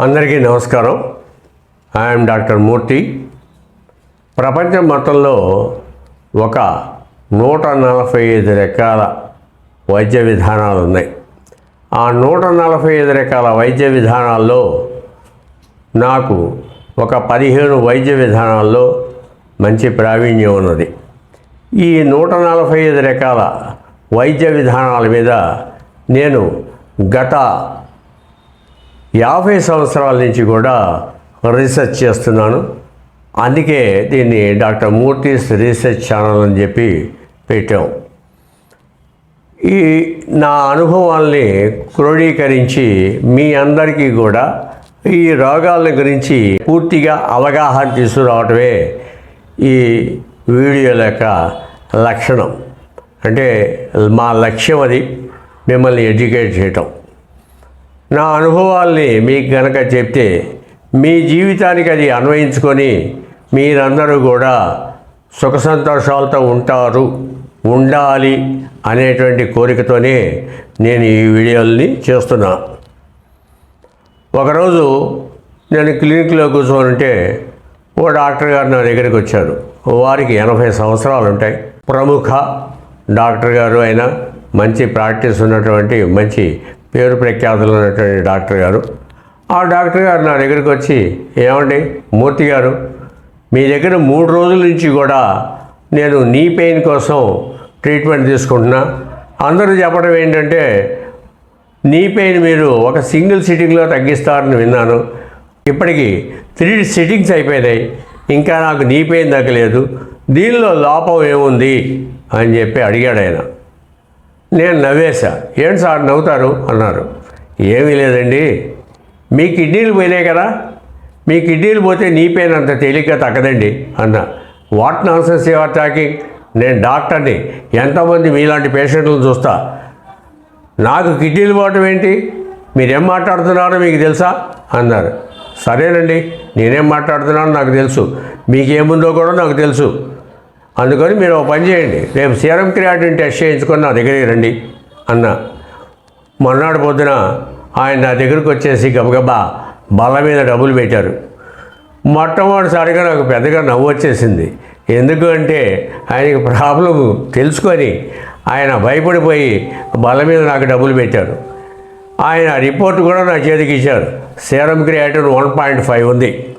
అందరికీ నమస్కారం. I'm doctor మూర్తి ప్రపంచం మొత్తంలో ఒక నూట నలభై ఐదు రకాల వైద్య విధానాలు ఉన్నాయి. ఆ నూట నలభై ఐదు రకాల వైద్య విధానాల్లో నాకు ఒక పదిహేను వైద్య విధానాల్లో మంచి ప్రావీణ్యం ఉన్నది. ఈ నూట నలభై ఐదు రకాల వైద్య విధానాల మీద నేను గత యాభై సంవత్సరాల నుంచి కూడా రీసెర్చ్ చేస్తున్నాను. అందుకే దీన్ని డాక్టర్ మూర్తిస్ రీసెర్చ్ ఛానల్ అని చెప్పి పెట్టాం. ఈ నా అనుభవాల్ని క్రోడీకరించి మీ అందరికీ కూడా ఈ రోగాల గురించి పూర్తిగా అవగాహన తీసుకురావటమే ఈ వీడియోల యొక్క లక్షణం. అంటే మా లక్ష్యం అది. మిమ్మల్ని ఎడ్యుకేట్ చేయటం. నా అనుభవాల్ని మీకు గనక చెప్తే మీ జీవితానికి అది అన్వయించుకొని మీరందరూ కూడా సుఖ సంతోషాలతో ఉంటారు ఉండాలి అనేటువంటి కోరికతోనే నేను ఈ వీడియోల్ని చేస్తున్నా. ఒకరోజు నేను క్లినిక్లో కూర్చోనుంటే ఓ డాక్టర్ గారు నా దగ్గరికి వచ్చారు. వారికి ఎనభై సంవత్సరాలు ఉంటాయి. ప్రముఖ డాక్టర్ గారు అయినా మంచి ప్రాక్టీస్ ఉన్నటువంటి మంచి పేరు ప్రఖ్యాతులు ఉన్నటువంటి డాక్టర్ గారు. ఆ డాక్టర్ గారు నా దగ్గరికి వచ్చి ఏమండి మూర్తి గారు మీ దగ్గర మూడు రోజుల నుంచి కూడా నేను నీ పెయిన్ కోసం ట్రీట్మెంట్ తీసుకుంటున్నా. అందరూ చెప్పడం ఏంటంటే నీ పెయిన్ మీరు ఒక సింగిల్ సిట్టింగ్లో తగ్గిస్తారని విన్నాను. ఇప్పటికి త్రీ సిట్టింగ్స్ అయిపోయినాయి. ఇంకా నాకు నీ పెయిన్ తగ్గలేదు. దీనిలో లోపం ఏముంది? అని చెప్పి అడిగాడు ఆయన. నేను నవ్వేశా. ఏంటి సార్ నవ్వుతారు? అన్నారు. ఏమీ లేదండి. మీ కిడ్నీలు పోయినాయి కదా. మీ కిడ్నీలు పోతే నీ పెయిన్ అంత తేలిగ్గా తగ్గదండి అన్న. What nonsense your talking? నేను డాక్టర్ని. ఎంతోమంది మీలాంటి పేషెంట్లను చూస్తా? నాకు కిడ్నీలు పోవటం ఏంటి? మీరేం మాట్లాడుతున్నారో మీకు తెలుసా? అన్నారు. సరేనండి. నేనేం మాట్లాడుతున్నానో నాకు తెలుసు. మీకేముందో కూడా నాకు తెలుసు. అందుకని మీరు ఒక పని చేయండి. రేపు సీరం క్రియాటిన్ టెస్ట్ చేయించుకొని నా దగ్గరికి రండి అన్న. మొన్నటి పొద్దున ఆయన నా దగ్గరికి వచ్చేసి గబగబా బల్ల మీద డబ్బులు పెట్టారు. మొట్టమొదటిసారిగా నాకు పెద్దగా నవ్వు వచ్చేసింది. ఎందుకు అంటే ఆయనకి ప్రాబ్లం తెలుసుకొని ఆయన భయపడిపోయి బల్ల మీద నాకు డబ్బులు పెట్టారు. ఆయన రిపోర్ట్ కూడా నా చేతికి ఇచ్చారు. Serum creator one point five ఉంది.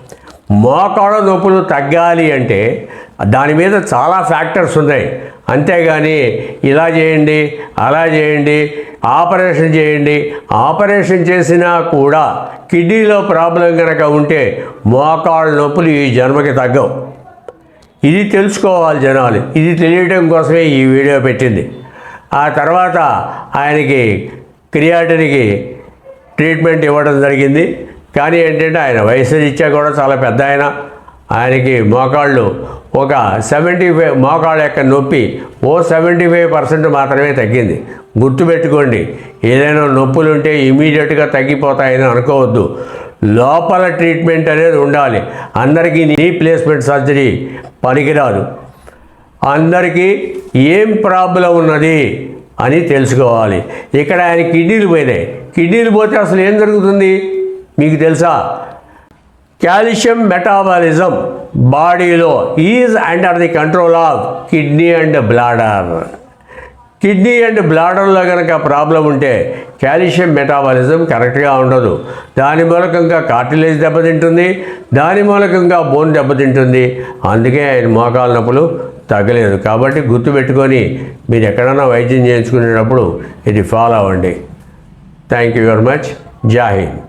మోకాళ్ళ నొప్పులు తగ్గాలి అంటే దాని మీద చాలా ఫ్యాక్టర్స్ ఉన్నాయి. అంతేగాని ఇలా చేయండి అలా చేయండి ఆపరేషన్ చేయండి. ఆపరేషన్ చేసినా కూడా కిడ్నీలో ప్రాబ్లం కనుక ఉంటే మోకాళ్ళ నొప్పులు ఈ జన్మకి తగ్గవు. ఇది తెలుసుకోవాలి జనాలు. ఇది తెలియడం కోసమే ఈ వీడియో పెట్టింది. ఆ తర్వాత ఆయనకి క్రియాటిన్కి ట్రీట్మెంట్ ఇవ్వడం జరిగింది. కానీ ఏంటంటే ఆయన వయసు ఇచ్చా కూడా చాలా పెద్ద ఆయన. ఆయనకి మోకాళ్ళు ఒక సెవెంటీ ఫైవ్ మోకాళ్ళ యొక్క నొప్పి ఓ సెవెంటీ ఫైవ్ పర్సెంట్ మాత్రమే తగ్గింది. గుర్తుపెట్టుకోండి ఏదైనా నొప్పులు ఉంటే ఇమీడియట్గా తగ్గిపోతాయని అనుకోవద్దు. లోపల ట్రీట్మెంట్ అనేది ఉండాలి. అందరికీ నీ ప్లేస్మెంట్ సర్జరీ పనికిరాదు. అందరికీ ఏం ప్రాబ్లం ఉన్నది అని తెలుసుకోవాలి. ఇక్కడ ఆయన కిడ్నీలు పోయినాయి. కిడ్నీలు పోతే అసలు ఏం జరుగుతుంది? మీకు తెలుసా? కాల్షియం మెటాబాలిజం బాడీలో is under the control of kidney and bladder. Kidney and బ్లాడర్లో కనుక ప్రాబ్లం ఉంటే కాల్షియం మెటాబాలిజం కరెక్ట్గా ఉండదు. దాని మూలకంగా కార్టిలేజ్ దెబ్బతింటుంది దాని మూలకంగా బోన్ దెబ్బతింటుంది. అందుకే ఆయన మోకాల నొప్పులు తగ్గలేదు. కాబట్టి గుర్తుపెట్టుకొని మీరు ఎక్కడైనా వైద్యం చేయించుకునేటప్పుడు ఇది ఫాలో అవ్వండి. Thank you very much జాహింద్